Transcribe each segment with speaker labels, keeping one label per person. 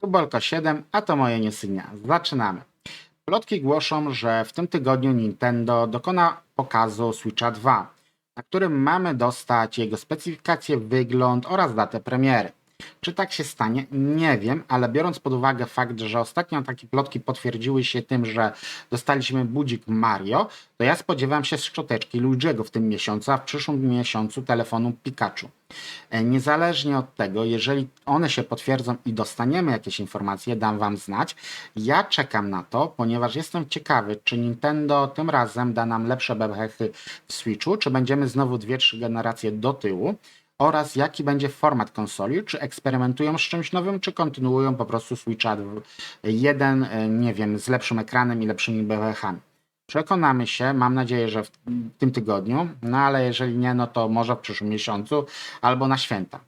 Speaker 1: Tu Bolko 7, a to moje niesynia. Zaczynamy. Plotki głoszą, że w tym tygodniu Nintendo dokona pokazu Switcha 2, na którym mamy dostać jego specyfikację, wygląd oraz datę premiery. Czy tak się stanie? Nie wiem, ale biorąc pod uwagę fakt, że ostatnio takie plotki potwierdziły się tym, że dostaliśmy budzik Mario, to ja spodziewam się szczoteczki Luigi'ego w tym miesiącu, a w przyszłym miesiącu telefonu Pikachu. E, Niezależnie od tego, jeżeli one się potwierdzą i dostaniemy jakieś informacje, dam Wam znać. Ja czekam na to, ponieważ jestem ciekawy, czy Nintendo tym razem da nam lepsze bebechy w Switchu, czy będziemy znowu 2-3 generacje do tyłu oraz jaki będzie format konsoli, czy eksperymentują z czymś nowym, czy kontynuują po prostu Switcha 1, e, nie wiem, z lepszym ekranem i lepszymi bebechami. Przekonamy się, mam nadzieję, że w tym tygodniu, no ale jeżeli nie, no to może w przyszłym miesiącu albo na święta.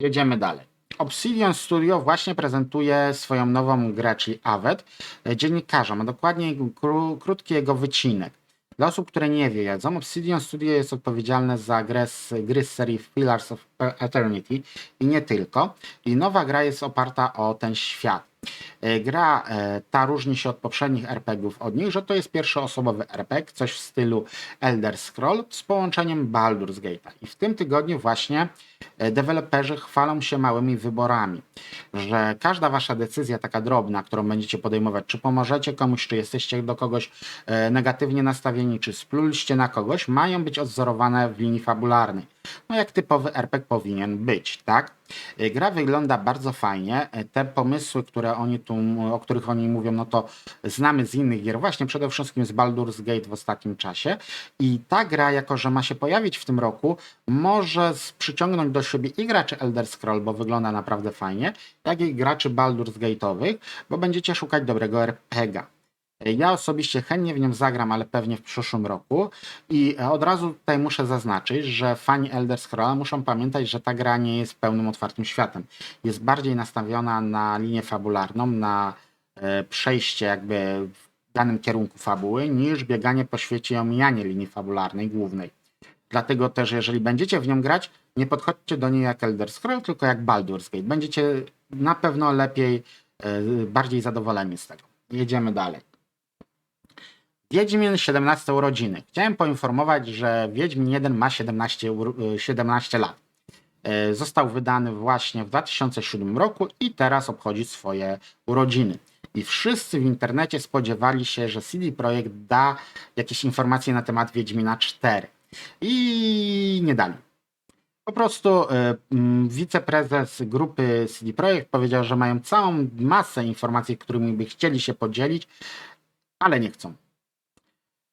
Speaker 1: Jedziemy dalej. Obsidian Studio właśnie prezentuje swoją nową grę, czyli Avet, e, dziennikarzom, a dokładnie kró, krótki jego wycinek. Dla osób, które nie wiedzą, Obsidian Studio jest odpowiedzialne za grę z, gry z serii Pillars of Eternity i nie tylko. I nowa gra jest oparta o ten świat. E, Gra e, ta różni się od poprzednich RPGów od nich, że to jest pierwszoosobowy RPG, coś w stylu Elder Scroll z połączeniem Baldur's Gate'a. I w tym tygodniu właśnie e, deweloperzy chwalą się małymi wyborami, że każda wasza decyzja taka drobna, którą będziecie podejmować, czy pomożecie komuś, czy jesteście do kogoś negatywnie nastawieni, czy spluliście na kogoś, mają być odzorowane w linii fabularnej. No jak typowy RPG powinien być, tak? E, Gra wygląda bardzo fajnie. E, Te pomysły, które oni tu, o których oni mówią, no to znamy z innych gier, właśnie przede wszystkim z Baldur's Gate w ostatnim czasie. I ta gra, jako że ma się pojawić w tym roku, może przyciągnąć do siebie i graczy Elder Scroll, bo wygląda naprawdę fajnie, jak i graczy Baldur's Gate'owych, bo będziecie szukać dobrego RPGa. Ja osobiście chętnie w nią zagram, ale pewnie w przyszłym roku. I od razu tutaj muszę zaznaczyć, że fani Elder Scrolla muszą pamiętać, że ta gra nie jest pełnym otwartym światem. Jest bardziej nastawiona na linię fabularną, na e, przejście jakby w danym kierunku fabuły, niż bieganie po świecie i omijanie linii fabularnej głównej. Dlatego też, jeżeli będziecie w nią grać, nie podchodźcie do niej jak Elder Scroll, tylko jak Baldur's Gate. Będziecie na pewno lepiej, e, bardziej zadowoleni z tego. Jedziemy dalej. Wiedźmin 17 urodziny. Chciałem poinformować, że Wiedźmin 1 ma 17, uro- y, 17 lat. E, Został wydany właśnie w 2007 roku i teraz obchodzi swoje urodziny. I wszyscy w internecie spodziewali się, że CD Projekt da jakieś informacje na temat Wiedźmina 4. I nie dali. Po prostu e, wiceprezes grupy CD Projekt powiedział, że mają całą masę informacji, którymi by chcieli się podzielić, ale nie chcą.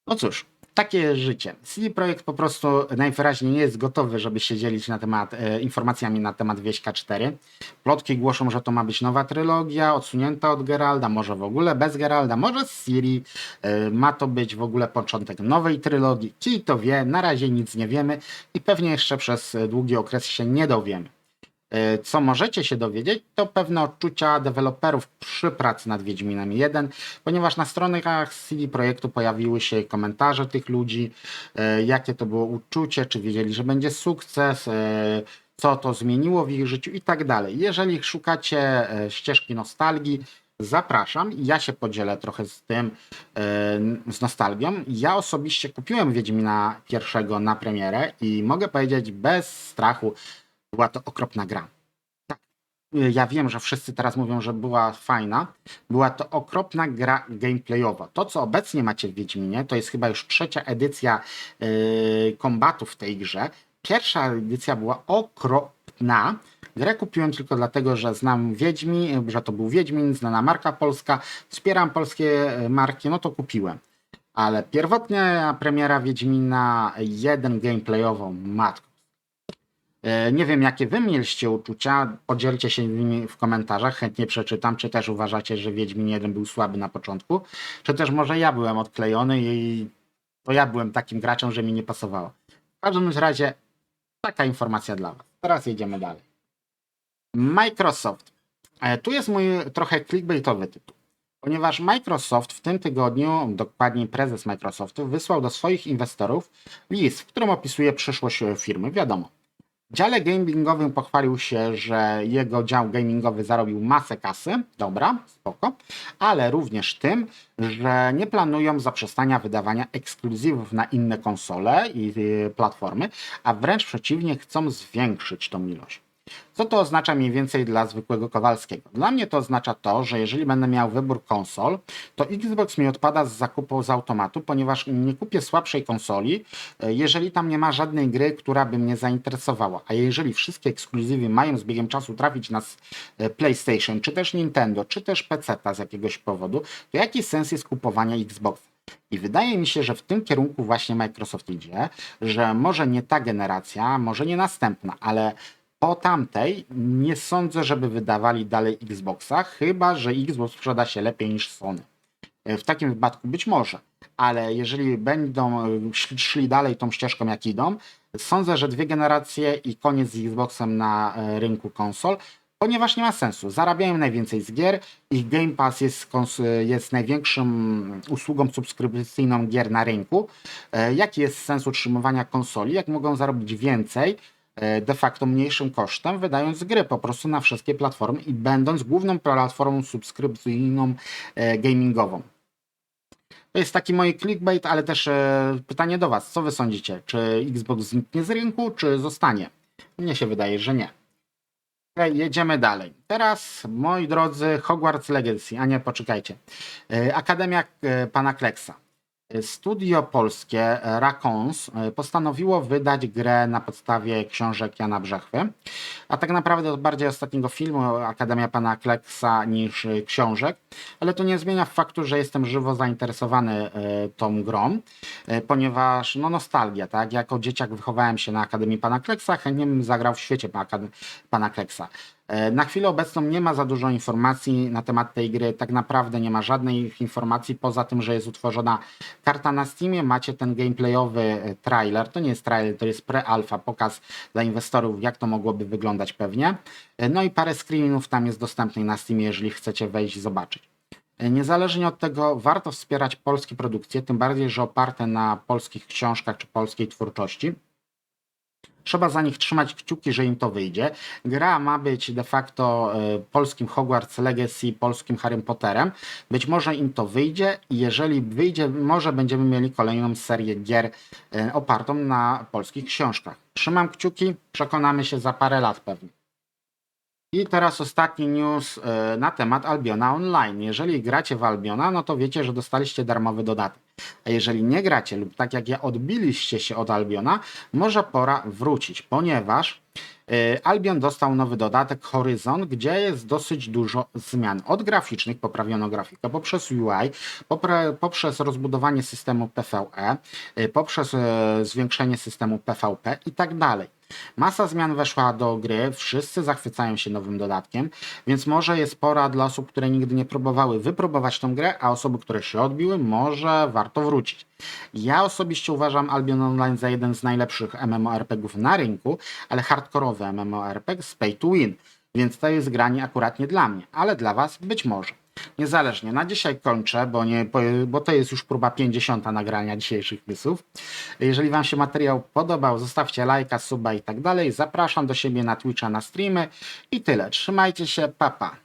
Speaker 1: No cóż, takie życie. CD Projekt po prostu najwyraźniej nie jest gotowy, żeby się dzielić na temat, e, informacjami na temat Wieśka 4. Plotki głoszą, że to ma być nowa trylogia, odsunięta od Geralda, może w ogóle bez Geralda, może z Ciri. E, ma to być w ogóle początek nowej trylogii. Kij to wie, na razie nic nie wiemy i pewnie jeszcze przez e, długi okres się nie dowiemy. E, Co możecie się dowiedzieć, to pewne odczucia deweloperów przy pracy nad Wiedźminem 1, ponieważ na stronach CD Projektu pojawiły się komentarze tych ludzi, e, jakie to było uczucie, czy wiedzieli, że będzie sukces, e, co to zmieniło w ich życiu i tak dalej. Jeżeli szukacie ścieżki nostalgii, zapraszam. Ja się podzielę trochę z tym, z nostalgią. Ja osobiście kupiłem Wiedźmina pierwszego na premierę i mogę powiedzieć bez strachu, była to okropna gra. Tak, ja wiem, że wszyscy teraz mówią, że była fajna. Była to okropna gra gameplayowa. To, co obecnie macie w Wiedźminie, to jest chyba już trzecia edycja yy, kombatów w tej grze. Pierwsza edycja była okropna. Grę kupiłem tylko dlatego, że znam Wiedźmin, że to był Wiedźmin, znana marka polska, wspieram polskie y, marki, no to kupiłem. Ale pierwotnia premiera Wiedźmina 1 gameplayową, matko. E, Nie wiem, jakie wy mieliście uczucia, podzielcie się nimi w komentarzach, chętnie przeczytam, czy też uważacie, że Wiedźmin 1 był słaby na początku, czy też może ja byłem odklejony i to ja byłem takim graczem, że mi nie pasowało. W każdym razie taka informacja dla was. Teraz jedziemy dalej. Microsoft. E, Tu jest mój trochę clickbaitowy tytuł. Ponieważ Microsoft w tym tygodniu, dokładniej prezes Microsoftu, wysłał do swoich inwestorów list, w którym opisuje przyszłość firmy. Wiadomo, W dziale gamingowym pochwalił się, że jego dział gamingowy zarobił masę kasy, dobra, spoko, ale również tym, że nie planują zaprzestania wydawania ekskluzywów na inne konsole i y, platformy, a wręcz przeciwnie, chcą zwiększyć tą ilość. Co to oznacza mniej więcej dla zwykłego Kowalskiego? Dla mnie to oznacza to, że jeżeli będę miał wybór konsol, to Xbox mi odpada z zakupu z automatu, ponieważ nie kupię słabszej konsoli, e, jeżeli tam nie ma żadnej gry, która by mnie zainteresowała. A jeżeli wszystkie ekskluzywy mają z biegiem czasu trafić na e, PlayStation, czy też Nintendo, czy też PC z jakiegoś powodu, to jaki sens jest kupowania Xboxa? I wydaje mi się, że w tym kierunku właśnie Microsoft idzie, że może nie ta generacja, może nie następna, ale po tamtej nie sądzę, żeby wydawali dalej Xboxa, chyba że Xbox sprzeda się lepiej niż Sony. E, W takim wypadku być może, ale jeżeli będą e, szli dalej tą ścieżką, jak idą, sądzę, że dwie generacje i koniec z Xboxem na e, rynku konsol, ponieważ nie ma sensu. Zarabiają najwięcej z gier, ich Game Pass jest, jest największą usługą subskrypcyjną gier na rynku. Jaki jest sens utrzymywania konsoli, jak mogą zarobić więcej, de facto mniejszym kosztem, wydając gry po prostu na wszystkie platformy i będąc główną platformą subskrypcyjną e, gamingową. To jest taki mój clickbait, ale też e, pytanie do Was. Co Wy sądzicie? Czy Xbox zniknie z rynku, czy zostanie? Mnie się wydaje, że nie. Jedziemy dalej. Teraz, moi drodzy, Hogwarts Legacy, a nie, poczekajcie. E, Akademia e, Pana Kleksa. Studio polskie e, Rakons e, postanowiło wydać grę na podstawie książek Jana Brzechwy, a tak naprawdę bardziej ostatniego filmu Akademia Pana Kleksa niż e, książek, ale to nie zmienia faktu, że jestem żywo zainteresowany tą grą, ponieważ no nostalgia, tak? Jako dzieciak wychowałem się na Akademii Pana Kleksa, chętnie bym zagrał w świecie Pana Kleksa. E, Na chwilę obecną nie ma za dużo informacji na temat tej gry. Tak naprawdę nie ma żadnej informacji poza tym, że jest utworzona karta na Steamie. Macie ten gameplayowy e, trailer. To nie jest trailer, to jest pre-alpha, pokaz dla inwestorów, jak to mogłoby wyglądać pewnie. E, No i parę screenów tam jest dostępnych na Steamie, jeżeli chcecie wejść i zobaczyć. Niezależnie od tego, warto wspierać polskie produkcje, tym bardziej, że oparte na polskich książkach czy polskiej twórczości. Trzeba za nich trzymać kciuki, że im to wyjdzie. Gra ma być de facto e, polskim Hogwarts Legacy, polskim Harry Potterem. Być może im to wyjdzie i jeżeli wyjdzie, może będziemy mieli kolejną serię gier e, opartą na polskich książkach. Trzymam kciuki, przekonamy się za parę lat pewnie. I teraz ostatni news e, na temat Albiona Online. Jeżeli gracie w Albiona, no to wiecie, że dostaliście darmowy dodatek. A jeżeli nie gracie lub tak jak ja odbiliście się od Albiona, może pora wrócić, ponieważ e, Albion dostał nowy dodatek Horizon, gdzie jest dosyć dużo zmian. Od graficznych poprawiono grafikę poprzez UI, poprzez rozbudowanie systemu PvE, e, poprzez e, zwiększenie systemu PvP i tak dalej. Masa zmian weszła do gry, wszyscy zachwycają się nowym dodatkiem, więc może jest pora dla osób, które nigdy nie próbowały, wypróbować tą grę, a osoby, które się odbiły, może warto wrócić. Ja osobiście uważam Albion Online za jeden z najlepszych MMORPGów na rynku, ale hardkorowy MMORPG z pay to win, więc to jest granie akurat nie dla mnie, ale dla Was być może. Niezależnie, na dzisiaj kończę, bo, nie, bo- to jest już próba 50 nagrania dzisiejszych newsów. Jeżeli Wam się materiał podobał, zostawcie lajka, suba i tak dalej. Zapraszam do siebie na Twitcha, na streamy i tyle. Trzymajcie się, papa. Pa.